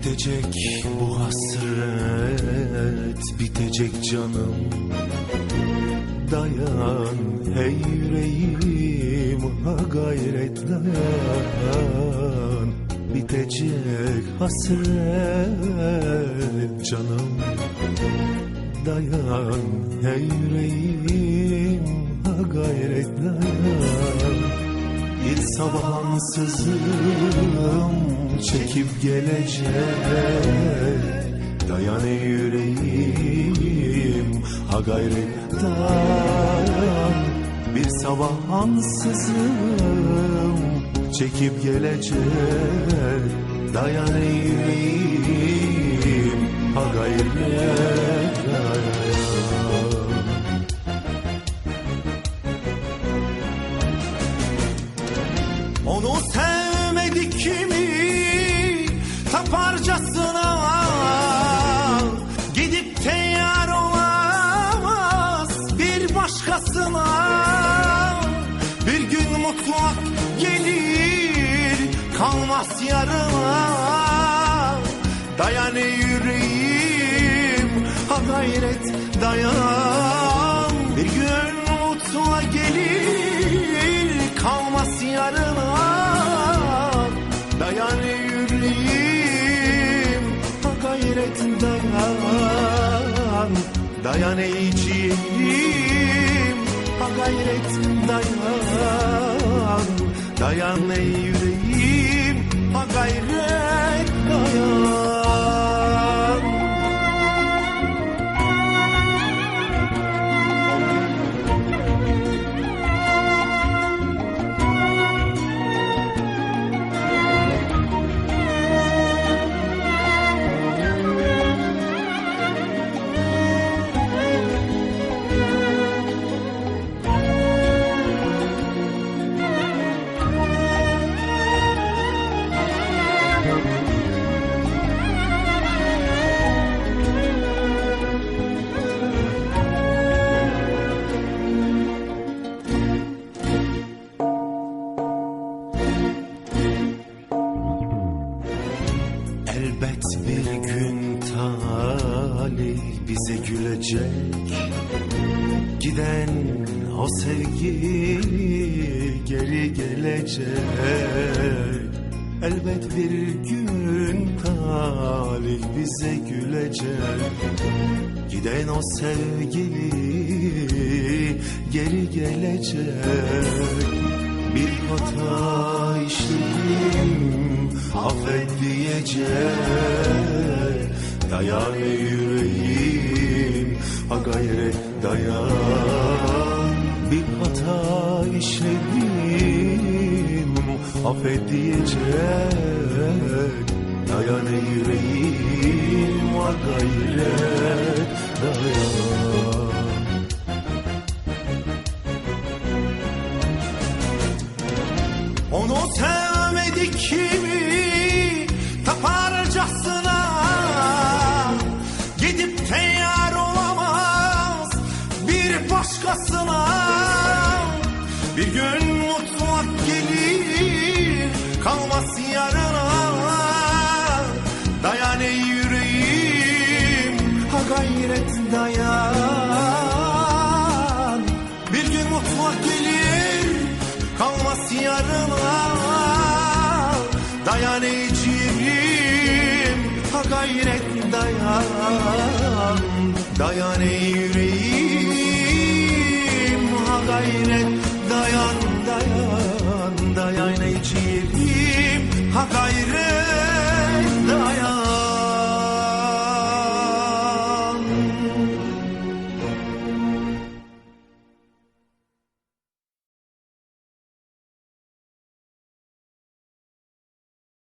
Bitecek bu hasret Bitecek canım. Dayan ey yüreğim Ha gayret dayan. Bitecek hasret canım. Dayan ey yüreğim Ha gayret dayan. Bir sabah ansızın çekip gelecek. Dayan ey yüreğim ha gayret dayan Bir sabah ansızın çekip gelecek. Dayan ey yüreğim ha gayret kalmaz yarına Dayan ey yüreğim. Ha gayret dayan. Bir gün mutluğa gelir. Kalmaz yarına Dayan ey yüreğim. Ha gayret dayan. Dayan ey ciğerim. Ha gayret dayan. Dayan ey yüreğim ha bir gün talih bize gülecek. Giden o sevgi geri gelecek. Elbet bir gün talih bize gülecek. Giden o sevgili geri gelecek. Bir hata işledim affet diyecek Dayan ey yüreğim ha gayret dayan. Bir hata işledim affet diyecek Dayan ey yüreğim ha gayret dayan Bir gün mutlak gelir kalmaz yarına Dayan ey yüreğim ha gayret dayan. Bir gün mutlak gelir kalmaz yarına Dayan ey ciğerim ha gayret dayan. Dayan ey yüreğim ha gayret dayan dayan Dayan ey ciğerim ha gayret